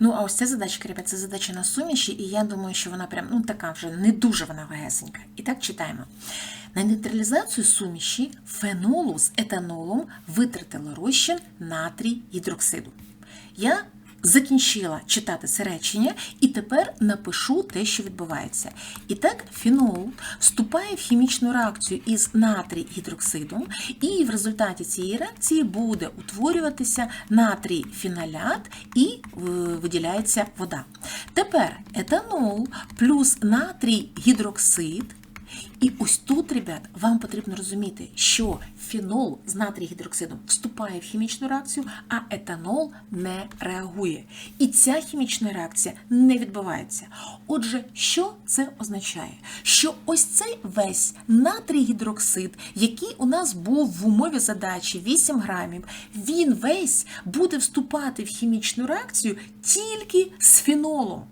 Ну, а ось ця задачка, ребят, це задача на суміші, і я думаю, що вона прям ну така вже не дуже вона вагесенька. І так читаємо. На нейтралізацію суміші фенолу з етанолом витратили розчин натрій гідроксиду. Я закінчила читати це речення і тепер напишу те, що відбувається. І так, фенол вступає в хімічну реакцію із натрій гідроксидом, і в результаті цієї реакції буде утворюватися натрій фенолят і виділяється вода. Тепер етанол плюс натрій гідроксид. І ось тут, ребят, вам потрібно розуміти, що фенол з натрій-гідроксидом вступає в хімічну реакцію, а етанол не реагує. І ця хімічна реакція не відбувається. Отже, що це означає? Що ось цей весь натрій-гідроксид, який у нас був в умові задачі 8 грамів, він весь буде вступати в хімічну реакцію тільки з фенолом.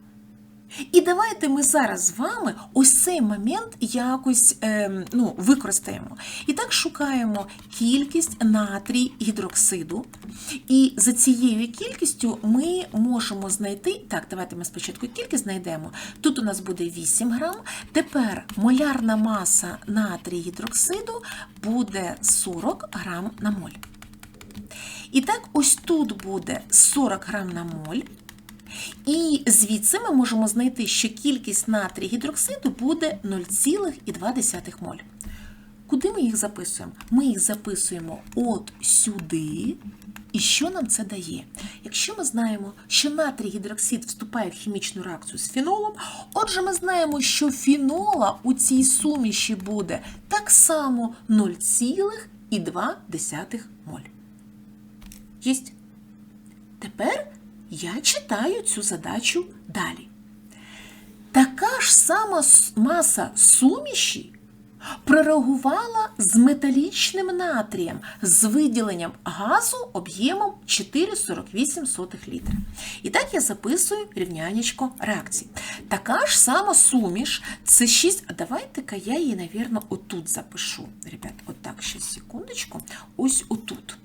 І давайте ми зараз з вами ось цей момент якось е, ну, використаємо. І так шукаємо кількість натрій гідроксиду. І за цією кількістю ми можемо знайти. Так, давайте ми спочатку кількість знайдемо. Тут у нас буде 8 грам. Тепер молярна маса натрій гідроксиду буде 40 грам на моль. І так, ось тут буде 40 грам на моль. І звідси ми можемо знайти, що кількість натрій гідроксиду буде 0,2 моль. Куди ми їх записуємо? Ми їх записуємо от сюди. І що нам це дає? Якщо ми знаємо, що натрій гідроксид вступає в хімічну реакцію з фенолом, отже, ми знаємо, що фенола у цій суміші буде так само 0,2 моль. Єсть? Тепер я читаю цю задачу далі. Така ж сама маса суміші прореагувала з металічним натрієм з виділенням газу об'ємом 4,48 літра. І так я записую рівнянечко реакції. Така ж сама суміш, це 6. А давайте-ка я її, навірно, отут запишу. Ребят, отак, ще секундочку. Ось отут.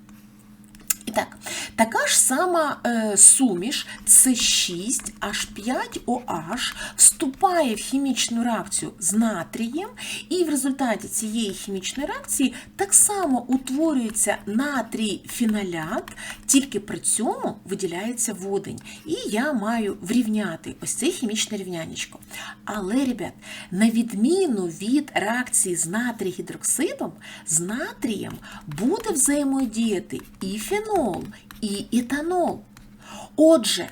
І так, така ж сама е, суміш С6H5OH вступає в хімічну реакцію з натрієм, і в результаті цієї хімічної реакції так само утворюється натрій фенолят, тільки при цьому виділяється водень. І я маю врівняти ось це хімічне рівнянечко. Але, ребят, на відміну від реакції з натрій гідроксидом, з натрієм буде взаємодіяти і фенол, і етанол. Отже,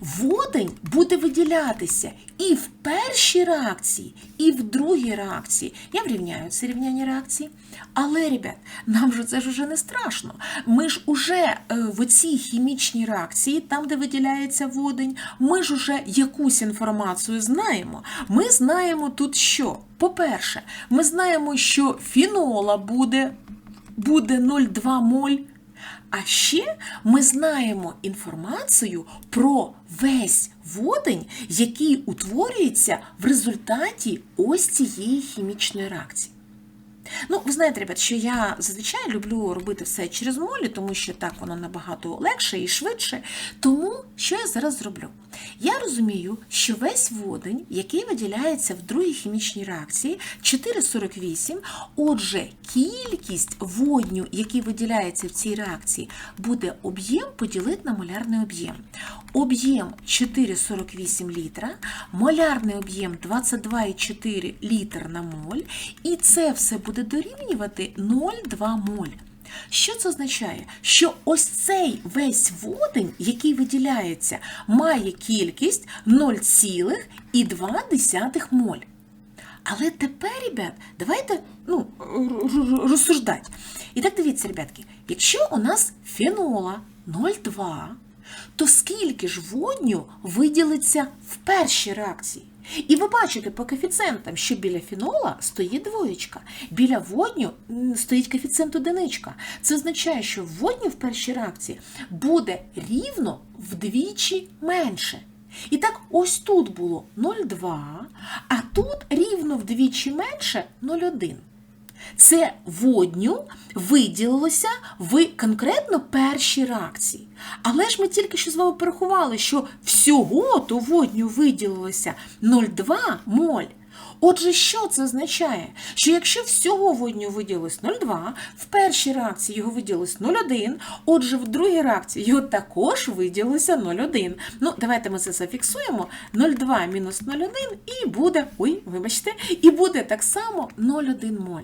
водень буде виділятися і в першій реакції, і в другій реакції. Я врівняю це рівняння реакції. Але, ребят, нам же це ж уже не страшно. Ми ж уже е, в цій хімічній реакції, там, де виділяється водень, ми ж уже якусь інформацію знаємо. Ми знаємо тут що? По-перше, ми знаємо, що фенола буде, буде 0,2 моль. А ще ми знаємо інформацію про весь водень, який утворюється в результаті ось цієї хімічної реакції. Ну, ви знаєте, ребят, що я зазвичай люблю робити все через молі, тому що так воно набагато легше і швидше. Тому що я зараз зроблю? Я розумію, що весь водень, який виділяється в другій хімічній реакції, 4,48, отже, кількість водню, який виділяється в цій реакції, буде об'єм поділити на молярний об'єм. Об'єм 4,48 літра, молярний об'єм 22,4 літр на моль, і це все буде дорівнювати 0,2 моль. Що це означає? Що ось цей весь водень, який виділяється, має кількість 0,2 моль. Але тепер, ребят, давайте ну, розсуждати. І так дивіться, ребятки, якщо у нас фенола 0,2, то скільки ж водню виділиться в першій реакції? І ви бачите по коефіцієнтам, що біля фінола стоїть двоєчка, біля водню стоїть коефіцієнт одиничка. Це означає, що водню в першій реакції буде рівно вдвічі менше. І так, ось тут було 0,2, а тут рівно вдвічі менше 0,1. Це водню виділилося в конкретно першій реакції. Але ж ми тільки що з вами порахували, що всього то водню виділилося 0,2 моль. Отже, що це означає? Що якщо всього водню виділилось 0,2, в першій реакції його виділилось 0,1, отже, в другій реакції його також виділилося 0,1. Ну, давайте ми це зафіксуємо. 0,2 мінус 0,1 і буде, ой, вибачте, і буде так само 0,1 моль.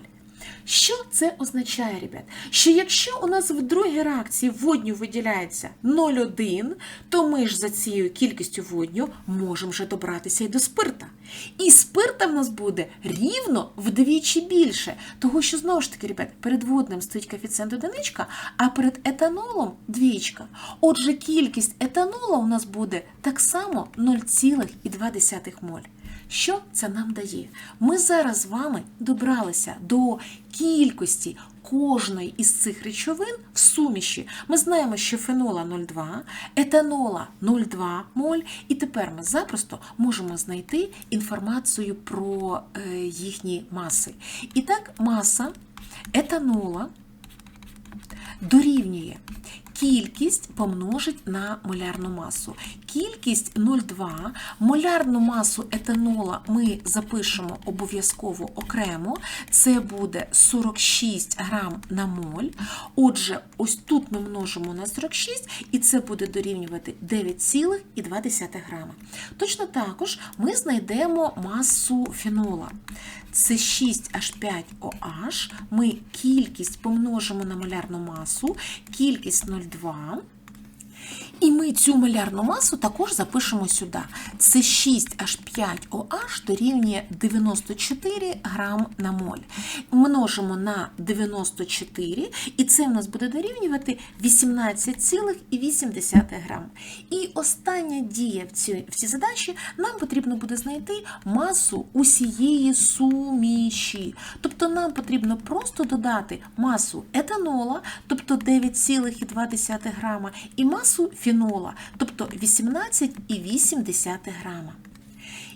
Що це означає, ребят? Що якщо у нас в другій реакції водню виділяється 0,1, то ми ж за цією кількістю водню можемо вже добратися і до спирта. І спирта в нас буде рівно вдвічі більше. Того, що знову ж таки, ребят, перед водним стоїть коефіцієнт одиничка, а перед етанолом двічка. Отже, кількість етанола у нас буде так само 0,2 моль. Що це нам дає? Ми зараз з вами добралися до кількості кожної із цих речовин в суміші. Ми знаємо, що фенола 0,2, етанола 0,2 моль, і тепер ми запросто можемо знайти інформацію про е, їхні маси. І так, маса етанола дорівнює кількість помножить на молярну масу. Кількість 0,2, молярну масу етанола ми запишемо обов'язково окремо. Це буде 46 грам на моль. Отже, ось тут ми множимо на 46, і це буде дорівнювати 9,2 грама. Точно також ми знайдемо масу фенола. Це 6H5OH. Ми кількість помножимо на молярну масу, кількість 0,2. І ми цю молярну масу також запишемо сюди. Це 6H5OH дорівнює 94 грам на моль. Множимо на 94, і це в нас буде дорівнювати 18,8 грам. І остання дія в цій, в цій задачі нам потрібно буде знайти масу усієї суміші. Тобто нам потрібно просто додати масу етанола, тобто 9,2 грама, і масу фенола, тобто 18,8 грама.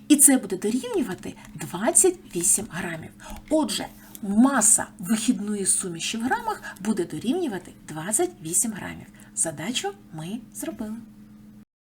І це буде дорівнювати 28 грамів. Отже, маса вихідної суміші в грамах буде дорівнювати 28 грамів. Задачу ми зробили.